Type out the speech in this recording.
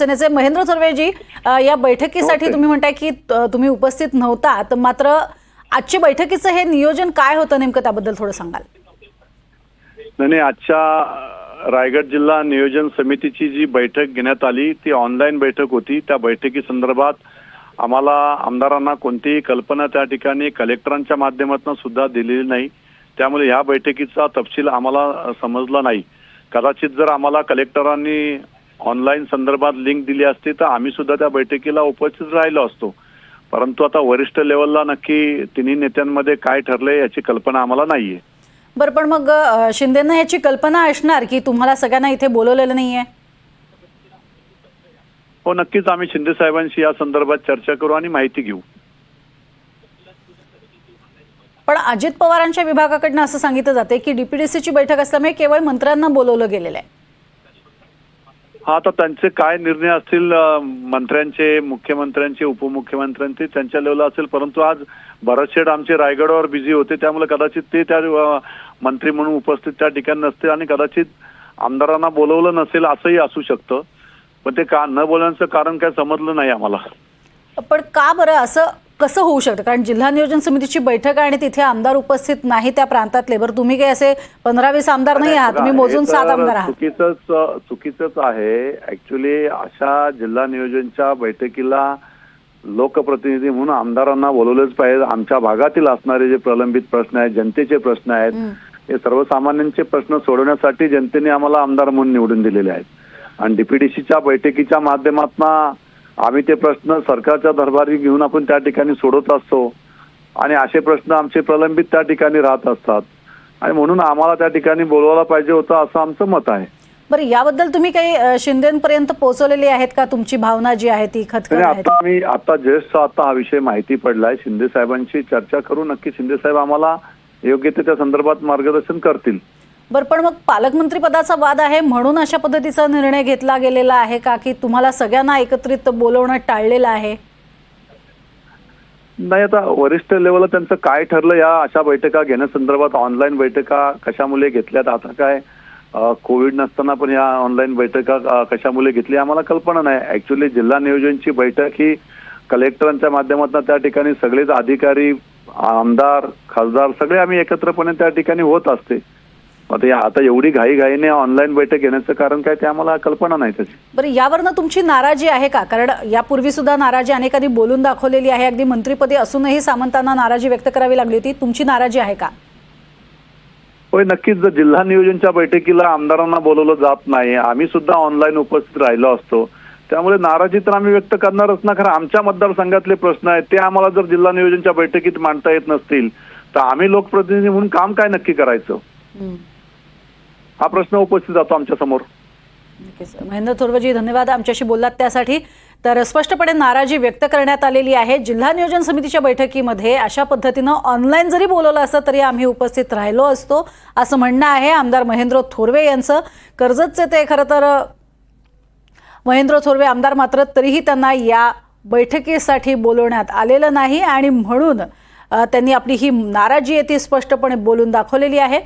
सेनेचे महेंद्र थोरवेजी या बैठकीसाठी. तुम्ही म्हणताय की तुम्ही उपस्थित नव्हता. तर मात्र आजची बैठकीचं हे नियोजन काय होतं नेमकं त्याबद्दल थोडं सांगाल. नाही नाही, आजच्या रायगड जिल्हा नियोजन समितीची जी बैठक घेण्यात आली ती ऑनलाईन बैठक होती. त्या बैठकी संदर्भात आम्हाला आमदारांना कोणतीही कल्पना त्या ठिकाणी कलेक्टरांच्या माध्यमातून सुद्धा दिलेली नाही. त्यामुळे ह्या बैठकीचा तपशील आम्हाला समजला नाही. कदाचित जर आम्हाला कलेक्टरांनी ऑनलाईन संदर्भात लिंक दिली असती तर आम्ही सुद्धा त्या बैठकीला उपस्थित राहिलो असतो. परंतु आता वरिष्ठ लेवलला नक्की तिन्ही नेत्यांमध्ये काय ठरलंय याची कल्पना आम्हाला नाहीये. बरं पण मग शिंदेंना याची कल्पना असणार की तुम्हाला सगळ्यांना इथे बोलवलेलं नाहीये? हो नक्कीच आम्ही शिंदे साहेबांशी या संदर्भात चर्चा करू आणि माहिती घेऊ. पण अजित पवारांच्या विभागाकडनं असं सांगितलं जाते की डीपीडीसीची बैठक असल्यामुळे केवळ मंत्र्यांना बोलवलं गेलेलं आहे. हा आता त्यांचे काय निर्णय असतील मंत्र्यांचे मुख्यमंत्र्यांचे उपमुख्यमंत्र्यांचे त्यांच्या लेवलला असेल परंतु आज भरत शेठ आमचे रायगडावर बिझी होते त्यामुळे कदाचित ते त्या मंत्री म्हणून उपस्थित त्या ठिकाणी नसतील आणि कदाचित आमदारांना बोलवलं नसेल असंही असू शकतं. पण ते का न बोलण्याचं कारण काय समजलं नाही आम्हाला. पण का बरं असं कसं होऊ शकतं? कारण जिल्हा नियोजन समितीची बैठक आहे आणि तिथे आमदार उपस्थित नाही त्या प्रांतातले. बरं तुम्ही काही असे पंधरा वीस आमदार नाही आहात? तुम्ही मोजून सात आमदार आहात. चुकीचंच चुकीचंच आहे. ऍक्च्युली अशा जिल्हा नियोजनच्या बैठकीला लोकप्रतिनिधी म्हणून आमदारांना बोलवलेच पाहिजे. आमच्या भागातील असणारे जे प्रलंबित प्रश्न आहेत जनतेचे प्रश्न आहेत हे सर्वसामान्यांचे प्रश्न सोडवण्यासाठी जनतेने आम्हाला आमदार म्हणून निवडून दिलेले आहेत. आणि डीपीडीसीच्या बैठकीच्या माध्यमातून आम्ही ते प्रश्न सरकारच्या दरबारी घेऊन आपण त्या ठिकाणी सोडवत असतो. आणि असे प्रश्न आमचे प्रलंबित त्या ठिकाणी राहत असतात. आणि म्हणून आम्हाला त्या ठिकाणी बोलवायला पाहिजे होतं असं आमचं मत आहे. बरं याबद्दल तुम्ही काही शिंदेपर्यंत पोहोचवलेली आहेत का? तुमची भावना जी आहे ती आता आम्ही आता ज्येष्ठ आता हा विषय माहिती पडलाय. शिंदे साहेबांशी चर्चा करू. नक्की शिंदे साहेब आम्हाला योग्य ते त्या संदर्भात मार्गदर्शन करतील. बरं पण मग पालकमंत्री पदाचा वाद आहे म्हणून अशा पद्धतीचा निर्णय घेतला गेलेला आहे का? की तुम्हाला सगळ्यांना एकत्रित बोलवणं टाळलेलं आहे? नाही आता वरिष्ठ लेवलला त्यांचं काय ठरलं या अशा बैठका घेण्यासंदर्भात ऑनलाईन बैठका कशामुळे घेतल्यात? आता काय कोविड नसताना पण या ऑनलाईन बैठका कशामुळे घेतली? आम्हाला कल्पना नाही. ऍक्च्युली जिल्हा नियोजनची बैठक ही कलेक्टरांच्या माध्यमातून त्या ठिकाणी सगळेच अधिकारी आमदार खासदार सगळे आम्ही एकत्रपणे त्या ठिकाणी होत असते. आता या- आता एवढी घाई घाईने ऑनलाईन बैठक घेण्याचं कारण काय ते आम्हाला कल्पना नाही त्याची बरं यावरनं तुमची नाराजी आहे का? कारण यापूर्वी सुद्धा नाराजी अनेकांनी बोलून दाखवलेली आहे. अगदी मंत्रीपदी असूनही सामंतांना नाराजी व्यक्त करावी लागली होती. तुमची नाराजी आहे का? होय नक्कीच. जर जिल्हा नियोजनच्या बैठकीला आमदारांना बोलवलं जात नाही आम्ही सुद्धा ऑनलाईन उपस्थित राहिलो असतो. त्यामुळे नाराजी तर आम्ही व्यक्त करणारच ना. खरं आमच्या मतदारसंघातले प्रश्न आहेत ते आम्हाला जर जिल्हा नियोजनच्या बैठकीत मांडता येत नसतील तर आम्ही लोकप्रतिनिधी म्हणून काम काय नक्की करायचं. हा प्रश्न उपस्थित जातो आमच्यासमोर. महेंद्र थोरवजी धन्यवाद आमच्याशी बोललात त्यासाठी. तर स्पष्टपणे नाराजी व्यक्त करण्यात आलेली आहे. जिल्हा नियोजन समितीच्या बैठकीमध्ये अशा पद्धतीनं ऑनलाईन जरी बोलवलं असतं तरी आम्ही उपस्थित राहिलो असतो असं म्हणणं आहे आमदार महेंद्र थोरवे यांचं. कर्जतचे ते खरं तर महेंद्र थोरवे आमदार मात्र तरीही त्यांना या बैठकीसाठी बोलवण्यात आलेलं नाही आणि म्हणून त्यांनी आपली ही नाराजी आहे ती स्पष्टपणे बोलून दाखवलेली आहे.